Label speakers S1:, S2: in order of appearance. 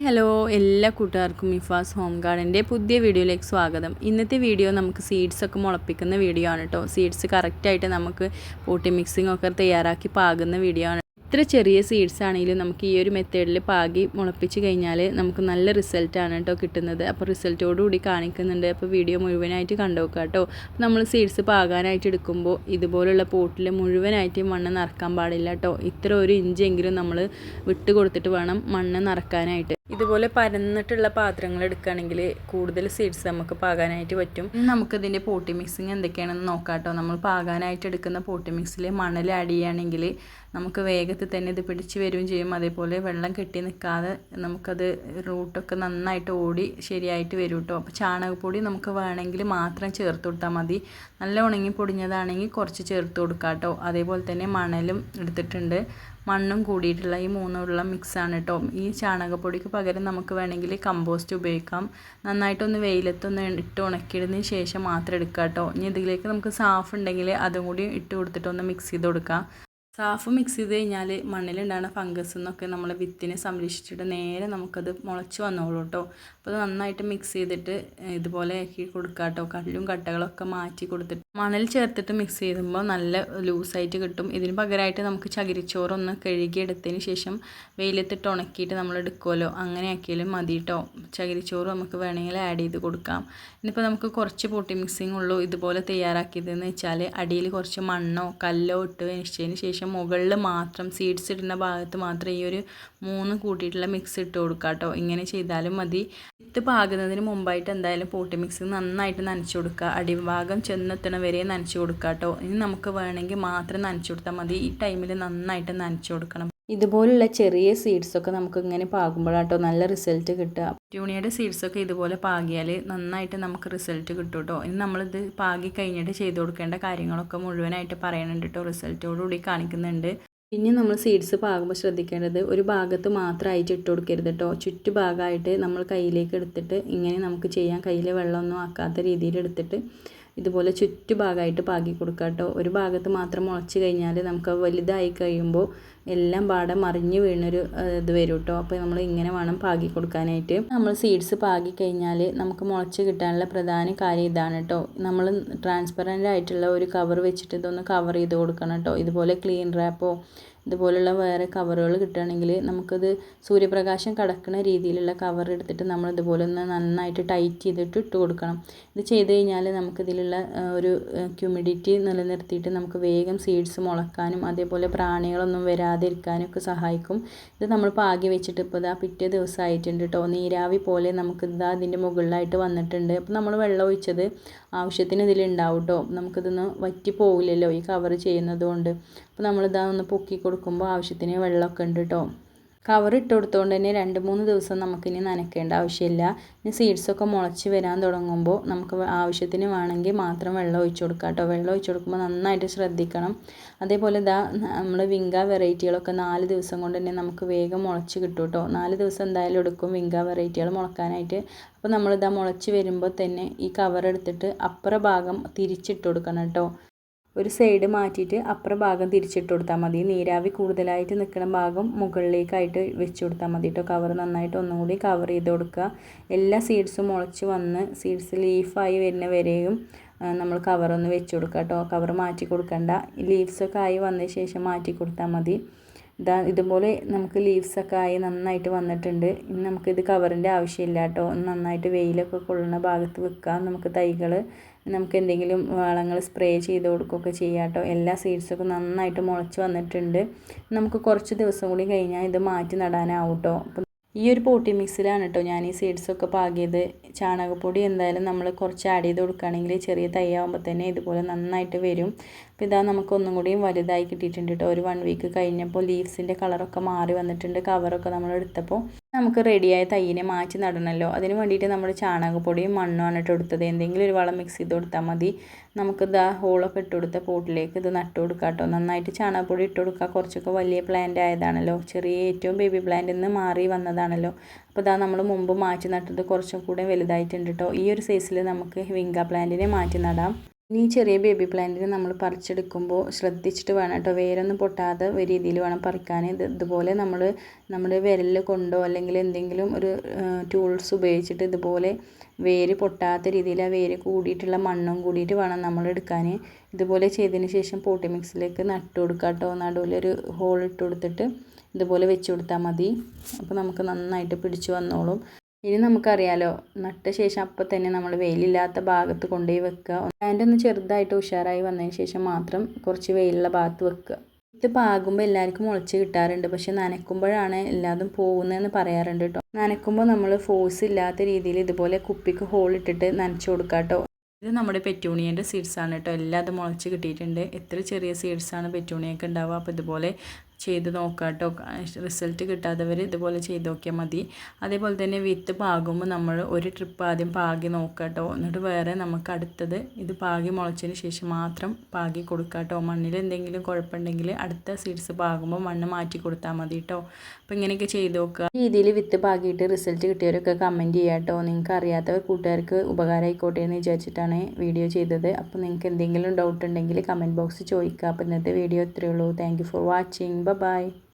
S1: Hello എല്ലാ കൂട്ടുകാർക്കും ഇഫാസ് home ഗാർഡന്റെ പുതിയ വീഡിയോയിലേക്ക് സ്വാഗതം. ഇന്നത്തെ വീഡിയോ നമുക്ക് സീഡ്സ് ഒക്കെ മുളപ്പിക്കുന്ന വീഡിയോ ആണ് കേട്ടോ സീഡ്സ് കറക്റ്റായിട്ട് നമുക്ക് പോട്ടി മിക്സിംഗ് ഒക്കെ തയ്യാറാക്കി പാകുന്ന വീഡിയോ ആണ്. ഇത്ര ചെറിയ സീഡ്സ് ആണെങ്കിലും നമുക്ക് ഈ ഒരു മെത്തേഡിൽ പാകി മുളപ്പിച്ച് കഴിഞ്ഞാൽ നമുക്ക് നല്ല റിസൾട്ടാണ് കേട്ടോ കിട്ടുന്നത്. അപ്പോൾ റിസൾട്ടോടുകൂടി കാണിക്കുന്നുണ്ട്. അപ്പോൾ വീഡിയോ മുഴുവനായിട്ട് കണ്ടുനോക്കുക കേട്ടോ നമ്മൾ സീഡ്സ് പാകാനായിട്ട് എടുക്കുമ്പോൾ ഇതുപോലുള്ള പോട്ടിൽ മുഴുവനായിട്ട് മണ്ണ് നിറക്കാൻ പാടില്ല കേട്ടോ ഇത്ര ഒരു ഇഞ്ചെങ്കിലും നമ്മൾ വിട്ട് കൊടുത്തിട്ട് വേണം മണ്ണ് നിറക്കാനായിട്ട്. ഇതുപോലെ പരന്നിട്ടുള്ള പാത്രങ്ങൾ എടുക്കുകയാണെങ്കിൽ കൂടുതൽ സീഡ്സ് നമുക്ക് പാകാനായിട്ട് പറ്റും. നമുക്കിതിന്റെ പോട്ടി മിക്സിങ് എന്തൊക്കെയാണെന്ന് നോക്കാം കേട്ടോ. നമ്മൾ പാകാനായിട്ട് എടുക്കുന്ന പോട്ടി മിക്സിൽ മണൽ ആഡ് ചെയ്യുകയാണെങ്കിൽ നമുക്ക് വേഗത്തിൽ തന്നെ ഇത് പിടിച്ച് വരികയും ചെയ്യും. അതേപോലെ വെള്ളം കെട്ടി നിൽക്കാതെ നമുക്കത് റൂട്ടൊക്കെ നന്നായിട്ട് ഓടി ശരിയായിട്ട് വരും കേട്ടോ. അപ്പോൾ ചാണകപ്പൊടി നമുക്ക് വേണമെങ്കിൽ മാത്രം ചേർത്ത് കൊടുത്താൽ മതി. നല്ല ഉണങ്ങി പൊടിഞ്ഞതാണെങ്കിൽ കുറച്ച് ചേർത്ത് കൊടുക്കാം കേട്ടോ. അതേപോലെ തന്നെ മണലും എടുത്തിട്ടുണ്ട്. മണ്ണും കൂടിയിട്ടുള്ള ഈ മൂന്നുള്ള മിക്സാണ് കേട്ടോ ഈ ചാണകപ്പൊടിക്ക് പകരം നമുക്ക് വേണമെങ്കിൽ കമ്പോസ്റ്റ് ഉപയോഗിക്കാം. നന്നായിട്ടൊന്ന് വെയിലത്തൊന്ന് ഇട്ട് ഉണക്കിയതിന് ശേഷം മാത്രം എടുക്കാം കേട്ടോ ഇനി ഇതിലേക്ക് നമുക്ക് സാഫ് ഉണ്ടെങ്കിൽ അതും കൂടി ഇട്ട് കൊടുത്തിട്ടൊന്ന് മിക്സ് ചെയ്ത് കൊടുക്കാം. സാഫ് മിക്സ് ചെയ്ത് കഴിഞ്ഞാൽ മണ്ണിലുണ്ടാകുന്ന ഫംഗസ് എന്നൊക്കെ നമ്മളെ വിത്തിനെ സംരക്ഷിച്ചിട്ട് നേരെ നമുക്കത് മുളച്ച് വന്നോളൂ കേട്ടോ അപ്പോൾ നന്നായിട്ട് മിക്സ് ചെയ്തിട്ട് ഇതുപോലെ ആക്കി കൊടുക്കുക കേട്ടോ കല്ലും കട്ടകളൊക്കെ മാറ്റി കൊടുത്തിട്ട് മണൽ ചേർത്തിട്ട് മിക്സ് ചെയ്യുമ്പോൾ നല്ല ലൂസായിട്ട് കിട്ടും. ഇതിന് പകരമായിട്ട് നമുക്ക് ചകിരിച്ചോറൊന്ന് കഴുകിയെടുത്തതിന് ശേഷം വെയിലത്തിട്ട് ഉണക്കിയിട്ട് നമ്മൾ എടുക്കുമല്ലോ അങ്ങനെ ആക്കിയാലും മതി കേട്ടോ ചകിരിച്ചോറ് നമുക്ക് വേണമെങ്കിൽ ആഡ് ചെയ്ത് കൊടുക്കാം. ഇനിയിപ്പോൾ നമുക്ക് കുറച്ച് പൊട്ടി മിക്സിങ് ഉള്ളൂ. ഇതുപോലെ തയ്യാറാക്കിയതെന്ന് വെച്ചാൽ അടിയിൽ കുറച്ച് മണ്ണോ കല്ലോ ഇട്ട് വെച്ചതിന് ശേഷം മുകളിൽ മാത്രം സീഡ്സ് ഇടുന്ന ഭാഗത്ത് മാത്രം ഈ ഒരു മൂന്ന് കൂട്ടിയിട്ടുള്ള മിക്സ് ഇട്ട് കൊടുക്കുക കേട്ടോ ഇങ്ങനെ ചെയ്താലും മതി. വിത്ത് പാകുന്നതിന് മുമ്പായിട്ട് എന്തായാലും പോട്ടി മിക്സ് നന്നായിട്ട് നനച്ചു കൊടുക്കുക അടിഭാഗം ചെന്നെത്തണ വരെ നനച്ചു കൊടുക്കുക കേട്ടോ ഇനി നമുക്ക് വേണമെങ്കിൽ മാത്രം നനച്ചു കൊടുത്താൽ മതി. ഈ ടൈമിൽ നന്നായിട്ട് നനച്ചു കൊടുക്കണം. ഇതുപോലുള്ള ചെറിയ സീഡ്സൊക്കെ നമുക്ക് ഇങ്ങനെ പാകുമ്പോഴാട്ടോ നല്ല റിസൾട്ട് കിട്ടുക. ട്യൂണിയുടെ സീഡ്സൊക്കെ ഇതുപോലെ പാകിയാൽ നന്നായിട്ട് നമുക്ക് റിസൾട്ട് കിട്ടും കേട്ടോ ഇനി നമ്മളിത് പാകി കഴിഞ്ഞിട്ട് ചെയ്ത് കൊടുക്കേണ്ട കാര്യങ്ങളൊക്കെ മുഴുവനായിട്ട് പറയുന്നുണ്ട് കേട്ടോ റിസൾട്ടോടുകൂടി കാണിക്കുന്നുണ്ട്. പിന്നെ നമ്മൾ സീഡ്സ് പാകുമ്പോൾ ശ്രദ്ധിക്കേണ്ടത് ഒരു ഭാഗത്ത് മാത്രമായിട്ട് ഇട്ട് കൊടുക്കരുത് കേട്ടോ ചുറ്റുഭാഗമായിട്ട് നമ്മൾ കയ്യിലേക്ക് എടുത്തിട്ട് ഇങ്ങനെ നമുക്ക് ചെയ്യാൻ കയ്യിൽ വെള്ളമൊന്നും ആക്കാത്ത രീതിയിൽ എടുത്തിട്ട് ഇതുപോലെ ചുറ്റുഭാഗമായിട്ട് പാകി കൊടുക്കുക കേട്ടോ. ഒരു ഭാഗത്ത് മാത്രം മുളച്ച് കഴിഞ്ഞാൽ നമുക്ക് വലുതായി കഴിയുമ്പോൾ എല്ലാം പാടെ മറിഞ്ഞ് വീണൊരു ഇത് വരും കേട്ടോ. അപ്പോൾ നമ്മൾ ഇങ്ങനെ വേണം പാകി കൊടുക്കാനായിട്ട്. നമ്മൾ സീഡ്സ് പാകി കഴിഞ്ഞാൽ നമുക്ക് മുളച്ച് കിട്ടാനുള്ള പ്രധാന കാര്യം ഇതാണ് കേട്ടോ. നമ്മൾ ട്രാൻസ്പെറന്റ് ആയിട്ടുള്ള ഒരു കവർ വെച്ചിട്ട് ഇതൊന്ന് കവർ ചെയ്ത് കൊടുക്കണം കേട്ടോ. ഇതുപോലെ ക്ലീൻ റാപ്പോ ഇതുപോലുള്ള വേറെ കവറുകൾ കിട്ടുകയാണെങ്കിൽ നമുക്കത് സൂര്യപ്രകാശം കടക്കുന്ന രീതിയിലുള്ള കവർ എടുത്തിട്ട് നമ്മൾ ഇതുപോലെ ഒന്ന് നന്നായിട്ട് ടൈറ്റ് ചെയ്തിട്ട് ഇട്ട് കൊടുക്കണം. ഇത് ചെയ്ത് കഴിഞ്ഞാൽ നമുക്കിതിലുള്ള ഒരു ഹ്യൂമിഡിറ്റി നിലനിർത്തിയിട്ട് നമുക്ക് വേഗം സീഡ്സ് മുളക്കാനും അതേപോലെ പ്രാണികളൊന്നും വരാതിരിക്കാനും ഒക്കെ സഹായിക്കും. ഇത് നമ്മൾ പാകി വെച്ചിട്ട് ഇപ്പോൾ ഇതാ പിറ്റേ ദിവസമായിട്ടുണ്ട് കേട്ടോ നീരാവി പോലെ നമുക്ക് ഇതാ അതിന്റെ മുകളിലായിട്ട് വന്നിട്ടുണ്ട്. അപ്പോൾ നമ്മൾ വെള്ളം ഒഴിച്ചത് ആവശ്യത്തിന് ഇതിലുണ്ടാവും കേട്ടോ നമുക്കിതൊന്ന് വറ്റി പോകില്ലല്ലോ ഈ കവർ ചെയ്യുന്നത് കൊണ്ട്. അപ്പോൾ നമ്മളിതാ ഒന്ന് പൊക്കി കൊടുക്കുമ്പോൾ ആവശ്യത്തിന് വെള്ളമൊക്കെ ഉണ്ട് കേട്ടോ കവർ ഇട്ട് കൊടുത്തുകൊണ്ട് തന്നെ രണ്ട് മൂന്ന് ദിവസം നമുക്കിനി നനയ്ക്കേണ്ട ആവശ്യമില്ല. ഇനി സീഡ്സൊക്കെ മുളച്ച് വരാൻ തുടങ്ങുമ്പോൾ നമുക്ക് ആവശ്യത്തിന് വേണമെങ്കിൽ മാത്രം വെള്ളം ഒഴിച്ചു കൊടുക്കുക കേട്ടോ വെള്ളം ഒഴിച്ചു കൊടുക്കുമ്പോൾ നന്നായിട്ട് ശ്രദ്ധിക്കണം. അതേപോലെ ഇതാ നമ്മൾ വിങ്ക വെറൈറ്റികളൊക്കെ നാല് ദിവസം കൊണ്ട് തന്നെ നമുക്ക് വേഗം മുളച്ച് കിട്ടും കേട്ടോ നാല് ദിവസം എന്തായാലും എടുക്കും വിങ്ക വെറൈറ്റികൾ മുളക്കാനായിട്ട്. അപ്പോൾ നമ്മളിതാ മുളച്ച് വരുമ്പോൾ തന്നെ ഈ കവർ എടുത്തിട്ട് അപ്പുറ ഭാഗം തിരിച്ചിട്ട് കൊടുക്കണം കേട്ടോ ഒരു സൈഡ് മാറ്റിയിട്ട് അപ്പുറ ഭാഗം തിരിച്ചിട്ട് കൊടുത്താൽ മതി. നീരാവി കൂടുതലായിട്ട് നിൽക്കുന്ന ഭാഗം മുകളിലേക്കായിട്ട് വെച്ച് കൊടുത്താൽ മതി കേട്ടോ കവർ നന്നായിട്ട് ഒന്നുകൂടി കവർ ചെയ്ത് കൊടുക്കുക. എല്ലാ സീഡ്സും മുളച്ച് വന്ന് സീഡ്സ് ലീഫായി വരുന്ന വരെയും നമ്മൾ കവറൊന്ന് വെച്ച് കൊടുക്കുക കേട്ടോ കവർ മാറ്റി കൊടുക്കണ്ട. ലീവ്സൊക്കെ ആയി വന്നതിന് ശേഷം മാറ്റി കൊടുത്താൽ മതി. ഇതാ ഇതുപോലെ നമുക്ക് ലീവ്സൊക്കെ ആയി നന്നായിട്ട് വന്നിട്ടുണ്ട്. ഇനി നമുക്കിത് കവറിന്റെ ആവശ്യമില്ല കേട്ടോ നന്നായിട്ട് വെയിലൊക്കെ കൊള്ളുന്ന ഭാഗത്ത് വെക്കാം. നമുക്ക് തൈകൾ നമുക്ക് എന്തെങ്കിലും വളങ്ങൾ സ്പ്രേ ചെയ്ത് കൊടുക്കുകയൊക്കെ ചെയ്യാം കേട്ടോ. എല്ലാ സീഡ്സൊക്കെ നന്നായിട്ട് മുളച്ച് വന്നിട്ടുണ്ട്. നമുക്ക് കുറച്ച് ദിവസം കൂടി കഴിഞ്ഞാൽ ഇത് മാറ്റി നടാനാവും കേട്ടോ. ഈ ഒരു പോട്ടി മിക്സിലാണ് കേട്ടോ ഞാൻ ഈ സീഡ്സൊക്കെ പാകിയത്. ചാണകപ്പൊടി എന്തായാലും നമ്മൾ കുറച്ച് ആഡ് ചെയ്ത് കൊടുക്കുകയാണെങ്കിൽ ചെറിയ തൈയാകുമ്പോൾ തന്നെ ഇതുപോലെ നന്നായിട്ട് വരും. അപ്പോൾ ഇതാ നമുക്ക് ഒന്നും കൂടിയും വലുതായി കിട്ടിയിട്ടുണ്ട് കേട്ടോ ഒരു വൺ വീക്ക് കഴിഞ്ഞപ്പോൾ ലീവ്സിന്റെ കളറൊക്കെ മാറി വന്നിട്ടുണ്ട്. കവറൊക്കെ നമ്മൾ എടുത്തപ്പോൾ നമുക്ക് റെഡിയായ തൈയിനെ മാറ്റി നടണമല്ലോ അതിന് വേണ്ടിയിട്ട് നമ്മൾ ചാണകപ്പൊടിയും മണ്ണുമാണ് ഇട്ട് കൊടുത്തത് എന്തെങ്കിലും ഒരു വളം മിക്സ് ചെയ്ത് കൊടുത്താൽ മതി. നമുക്ക് ഇതാ ഹോളൊക്കെ ഇട്ട് കൊടുത്ത പോട്ടിലേക്ക് ഇത് നട്ട് കൊടുക്കാം കേട്ടോ നന്നായിട്ട് ചാണകപ്പൊടി ഇട്ട് കൊടുക്കുക കുറച്ചൊക്കെ വലിയ പ്ലാന്റ് ആയതാണല്ലോ. ചെറിയ ഏറ്റവും ബേബി പ്ലാന്റിൽ നിന്ന് മാറി വന്നതാണല്ലോ. അപ്പോൾ ഇതാ നമ്മൾ മുമ്പ് മാറ്റി നട്ടത് കുറച്ചും കൂടെ വലുതായിട്ടുണ്ട് കേട്ടോ ഈ ഒരു സൈസിൽ നമുക്ക് വിങ്ക പ്ലാന്റിനെ മാറ്റി നടാം. ഇനി ചെറിയ ബേബി പ്ലാന്റിന് നമ്മൾ പറിച്ചെടുക്കുമ്പോൾ ശ്രദ്ധിച്ചിട്ട് വേണം കേട്ടോ. വേരൊന്നും പൊട്ടാതെ ഒരു രീതിയിൽ വേണം പറിക്കാൻ. ഇത് ഇതുപോലെ നമ്മൾ നമ്മുടെ വിരലിൽ കൊണ്ടോ അല്ലെങ്കിൽ എന്തെങ്കിലും ഒരു ടൂൾസ് ഉപയോഗിച്ചിട്ട് ഇതുപോലെ വേര് പൊട്ടാത്ത രീതിയിൽ ആ വേര് കൂടിയിട്ടുള്ള മണ്ണും കൂടിയിട്ട് വേണം നമ്മൾ എടുക്കാൻ. ഇതുപോലെ ചെയ്തതിന് ശേഷം പോട്ടി മിക്സിലേക്ക് നട്ട് കൊടുക്കുക കേട്ടോ. നടുവിലൊരു ഹോൾ ഇട്ട് കൊടുത്തിട്ട് ഇതുപോലെ വെച്ച് കൊടുത്താൽ മതി. അപ്പോൾ നമുക്ക് നന്നായിട്ട് പിടിച്ചു വന്നോളും. ഇനി നമുക്കറിയാലോ നട്ട ശേഷം അപ്പം തന്നെ നമ്മൾ വെയിലില്ലാത്ത ഭാഗത്ത് കൊണ്ടുപോയി വെക്കുക. പ്ലാന്റ് ഒന്ന് ചെറുതായിട്ട് ഉഷാറായി വന്നതിന് ശേഷം മാത്രം കുറച്ച് വെയിലുള്ള ഭാഗത്ത് വെക്കുക. ഇത് പാകുമ്പോൾ എല്ലാവർക്കും മുളച്ച് കിട്ടാറുണ്ട്. പക്ഷെ നനയ്ക്കുമ്പോഴാണ് എല്ലാതും പോകുന്നതെന്ന് പറയാറുണ്ട് കേട്ടോ. നനയ്ക്കുമ്പോൾ നമ്മൾ ഫോഴ്സ് ഇല്ലാത്ത രീതിയിൽ ഇതുപോലെ കുപ്പിക്ക് ഹോൾ ഇട്ടിട്ട് നനച്ചു കൊടുക്കുക കേട്ടോ. ഇത് നമ്മുടെ പെറ്റൂണിയന്റെ സീഡ്സ് ആണ് കേട്ടോ. എല്ലാതും മുളച്ച് കിട്ടിയിട്ടുണ്ട്. എത്ര ചെറിയ സീഡ്സാണ് പെറ്റൂണിയൊക്കെ ഉണ്ടാവുക. അപ്പോൾ ഇതുപോലെ ചെയ്ത് നോക്കുക കേട്ടോ റിസൾട്ട് കിട്ടാത്തവർ ഇതുപോലെ ചെയ്ത് നോക്കിയാൽ മതി. അതേപോലെ തന്നെ വിത്ത് പാകുമ്പോൾ നമ്മൾ ഒരു ട്രിപ്പ് ആദ്യം പാകി നോക്കുക കേട്ടോ എന്നിട്ട് വേറെ നമുക്ക് അടുത്തത് ഇത് പാകി മുളച്ചതിന് ശേഷം മാത്രം പാകി കൊടുക്കുക കേട്ടോ മണ്ണിൽ എന്തെങ്കിലും കുഴപ്പമുണ്ടെങ്കിൽ അടുത്ത സീഡ്സ് പാകുമ്പോൾ മണ്ണ് മാറ്റി കൊടുത്താൽ മതി കേട്ടോ അപ്പോൾ ഇങ്ങനെയൊക്കെ ചെയ്ത് നോക്കുക. രീതിയിൽ വിത്ത് പാകിയിട്ട് റിസൾട്ട് കിട്ടിയവരൊക്കെ കമന്റ് ചെയ്യുക കേട്ടോ നിങ്ങൾക്ക് അറിയാത്തവർ കൂട്ടുകാർക്ക് ഉപകാരമായിക്കോട്ടെ എന്ന് വിചാരിച്ചിട്ടാണ് വീഡിയോ ചെയ്തത്. അപ്പോൾ നിങ്ങൾക്ക് എന്തെങ്കിലും ഡൗട്ട് ഉണ്ടെങ്കിൽ കമന്റ് ബോക്സ് ചോദിക്കുക. അപ്പോൾ ഇന്നത്തെ വീഡിയോ ഇത്രയേ ഉള്ളൂ. Thank for watching Bye bye.